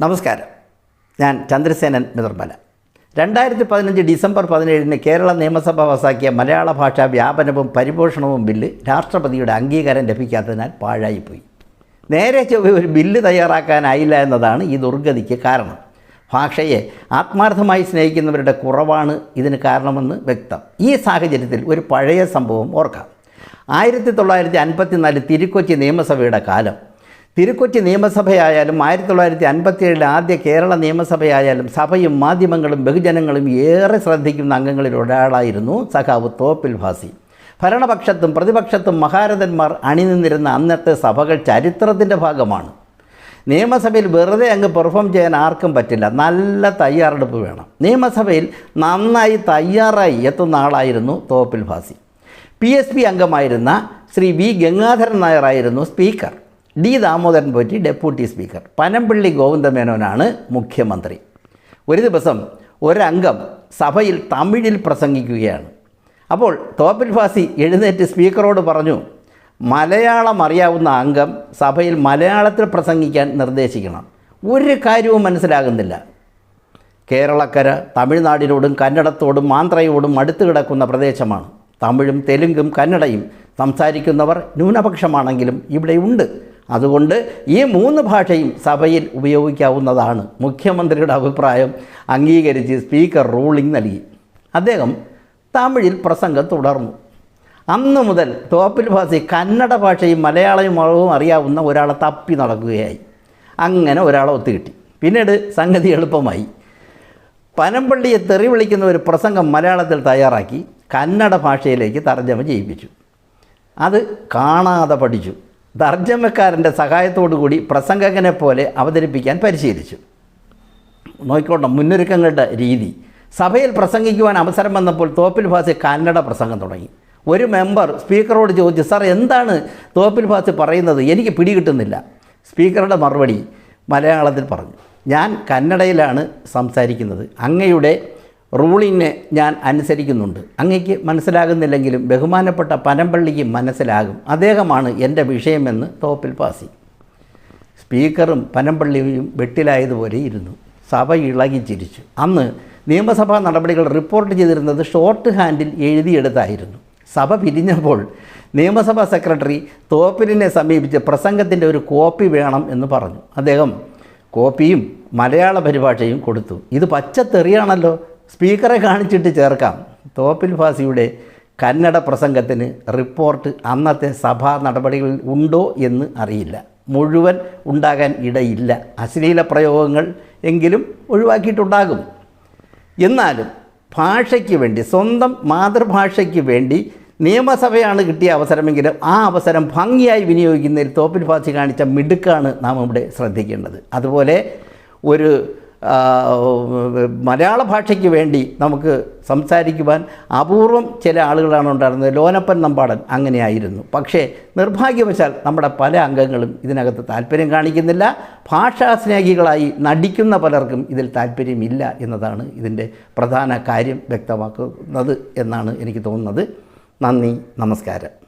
നമസ്കാരം. ഞാൻ ചന്ദ്രസേനൻ നിർമ്മല രണ്ടായിരത്തി പതിനഞ്ച് ഡിസംബർ പതിനേഴിന് കേരള നിയമസഭ പാസാക്കിയ മലയാള ഭാഷാ വ്യാപനവും പരിപോഷണവും ബില്ല് രാഷ്ട്രപതിയുടെ അംഗീകാരം ലഭിക്കാത്തതിനാൽ പാഴായിപ്പോയി. നേരെ ചൊവ്വെ ഒരു ബില്ല് തയ്യാറാക്കാനായില്ല എന്നതാണ് ഈ ദുർഗതിക്ക് കാരണം. ഭാഷയെ ആത്മാർത്ഥമായി സ്നേഹിക്കുന്നവരുടെ കുറവാണ് ഇതിന് കാരണമെന്ന് വ്യക്തം. ഈ സാഹചര്യത്തിൽ ഒരു പഴയ സംഭവം ഓർക്കാം. ആയിരത്തി തൊള്ളായിരത്തി അൻപത്തിനാല് തിരുക്കൊച്ചി നിയമസഭയുടെ കാലം തിരുക്കൊച്ചി നിയമസഭയായാലും ആയിരത്തി തൊള്ളായിരത്തി അൻപത്തിയേഴിലെ ആദ്യ കേരള നിയമസഭയായാലും സഭയും മാധ്യമങ്ങളും ബഹുജനങ്ങളും ഏറെ ശ്രദ്ധിക്കുന്ന അംഗങ്ങളിൽ ഒരാളായിരുന്നു സഖാവ് തോപ്പിൽ ഭാസി ഭരണപക്ഷത്തും പ്രതിപക്ഷത്തും മഹാരഥന്മാർ അണിനിന്നിരുന്ന അന്നത്തെ സഭകൾ ചരിത്രത്തിന്റെ ഭാഗമാണ്. നിയമസഭയിൽ വെറുതെ അങ്ങ് പെർഫോം ചെയ്യാൻ ആർക്കും പറ്റില്ല. നല്ല തയ്യാറെടുപ്പ് വേണം. നിയമസഭയിൽ നന്നായി തയ്യാറായി എത്തുന്ന ആളായിരുന്നു Thoppil Bhasi P S P അംഗമായിരുന്ന Shri V Gangadharan നായരായിരുന്നു speaker. D Damodaran Potti deputy speaker. Panampilly ഗോവിന്ദമേനോനാണ് മുഖ്യമന്ത്രി. ഒരു ദിവസം ഒരംഗം സഭയിൽ തമിഴിൽ പ്രസംഗിക്കുകയാണ്. അപ്പോൾ തോപ്പിൽ ഫാസി എഴുന്നേറ്റ് സ്പീക്കറോട് പറഞ്ഞു മലയാളം അറിയാവുന്ന അംഗം സഭയിൽ മലയാളത്തിൽ പ്രസംഗിക്കാൻ നിർദ്ദേശിക്കണം. ഒരു കാര്യവും മനസ്സിലാകുന്നില്ല. കേരളക്കര തമിഴ്നാടിനോടും കന്നഡത്തോടും മാന്ത്രയോടും അടുത്തു കിടക്കുന്ന പ്രദേശമാണ്. തമിഴും തെലുങ്കും കന്നഡയും സംസാരിക്കുന്നവർ ന്യൂനപക്ഷമാണെങ്കിലും ഇവിടെയുണ്ട് അതുകൊണ്ട് ഈ മൂന്ന് ഭാഷയും സഭയിൽ ഉപയോഗിക്കാവുന്നതാണ്. മുഖ്യമന്ത്രിയുടെ അഭിപ്രായം അംഗീകരിച്ച് സ്പീക്കർ റൂളിംഗ് നൽകി. അദ്ദേഹം തമിഴിൽ പ്രസംഗം തുടർന്നു. അന്ന് മുതൽ തോപ്പിൽ ഭാസി കന്നഡ ഭാഷയും മലയാളവും അറിയാവുന്ന ഒരാളെ തപ്പി നടക്കുകയായി. അങ്ങനെ ഒരാളെ ഒത്തുകിട്ടി. പിന്നീട് സംഗതി എളുപ്പമായി. പനമ്പള്ളിയെ തെറി വിളിക്കുന്ന ഒരു പ്രസംഗം മലയാളത്തിൽ തയ്യാറാക്കി കന്നഡ ഭാഷയിലേക്ക് തർജമ ചെയ്യിപ്പിച്ചു. അത് കാണാതെ പഠിച്ചു. തർജമക്കാരന്റെ കൂടി പ്രസംഗകനെ പോലെ അവതരിപ്പിക്കാൻ പരിശീലിച്ചു. നോക്കിക്കോട്ടെ മുന്നൊരുക്കങ്ങളുടെ രീതി. സഭയിൽ പ്രസംഗിക്കുവാൻ അവസരം വന്നപ്പോൾ തോപ്പിൽ ഭാസി കന്നഡ പ്രസംഗം തുടങ്ങി. ഒരു മെമ്പർ സ്പീക്കറോട് ചോദിച്ചു സാർ എന്താണ് തോപ്പിൽ ഭാസി പറയുന്നത്? എനിക്ക് പിടികിട്ടുന്നില്ല. സ്പീക്കറുടെ മറുപടി മലയാളത്തിൽ പറഞ്ഞു ഞാൻ കന്നഡയിലാണ് സംസാരിക്കുന്നത്. അങ്ങയുടെ റൂളിനെ ഞാൻ അനുസരിക്കുന്നുണ്ട്. അങ്ങയ്ക്ക് മനസ്സിലാകുന്നില്ലെങ്കിലും ബഹുമാനപ്പെട്ട പനമ്പള്ളിക്ക് മനസ്സിലാകും. അദ്ദേഹമാണ് എന്റെ വിഷയമെന്ന് തോപ്പിൽ പാസി. സ്പീക്കറും പനമ്പള്ളിയും വെട്ടിലായതുപോലെ ഇരുന്നു. സഭ ഇളകി ചിരിച്ചു. അന്ന് നിയമസഭാ നടപടികൾ റിപ്പോർട്ട് ചെയ്തിരുന്നത് ഷോർട്ട് ഹാൻഡിൽ എഴുതിയെടുത്തായിരുന്നു. സഭ പിരിഞ്ഞപ്പോൾ നിയമസഭാ സെക്രട്ടറി തോപ്പിലിനെ സമീപിച്ച് പ്രസംഗത്തിന്റെ ഒരു കോപ്പി വേണം എന്ന് പറഞ്ഞു. അദ്ദേഹം കോപ്പിയും മലയാള പരിഭാഷയും കൊടുത്തു. ഇത് പച്ചത്തെറിയാണല്ലോ. സ്പീക്കറെ കാണിച്ചിട്ട് ചേർക്കാം. തോപ്പിൽ ഫാസിയുടെ കന്നഡ പ്രസംഗത്തിന് റിപ്പോർട്ട് അന്നത്തെ സഭാ നടപടികളിൽ ഉണ്ടോ എന്ന് അറിയില്ല. മുഴുവൻ ഉണ്ടാകാൻ ഇടയില്ല. അശ്ലീല പ്രയോഗങ്ങൾ എങ്കിലും ഒഴിവാക്കിയിട്ടുണ്ടാകും. എന്നാലും ഭാഷയ്ക്ക് വേണ്ടി സ്വന്തം മാതൃഭാഷയ്ക്ക് വേണ്ടി നിയമസഭയാണ് കിട്ടിയ അവസരമെങ്കിലും ആ അവസരം ഭംഗിയായി വിനിയോഗിക്കുന്നതിൽ തോപ്പിൽ ഫാസി കാണിച്ച മിടുക്കാണ് നാം ഇവിടെ ശ്രദ്ധിക്കേണ്ടത്. അതുപോലെ ഒരു മലയാള ഭാഷയ്ക്ക് വേണ്ടി നമുക്ക് സംസാരിക്കുവാൻ അപൂർവം ചില ആളുകളാണ് ഉണ്ടായിരുന്നത്. ലോനപ്പൻ നമ്പാടൻ അങ്ങനെയായിരുന്നു. പക്ഷേ നിർഭാഗ്യവശാൽ നമ്മുടെ പല അംഗങ്ങളും ഇതിനകത്ത് താല്പര്യം കാണിക്കുന്നില്ല. ഭാഷാസ്നേഹികളായി നടിക്കുന്ന പലർക്കും ഇതിൽ താല്പര്യമില്ല എന്നതാണ് ഇതിന്റെ പ്രധാന കാര്യം വ്യക്തമാക്കുന്നത് എന്നാണ് എനിക്ക് തോന്നുന്നത്. നന്ദി നമസ്കാരം.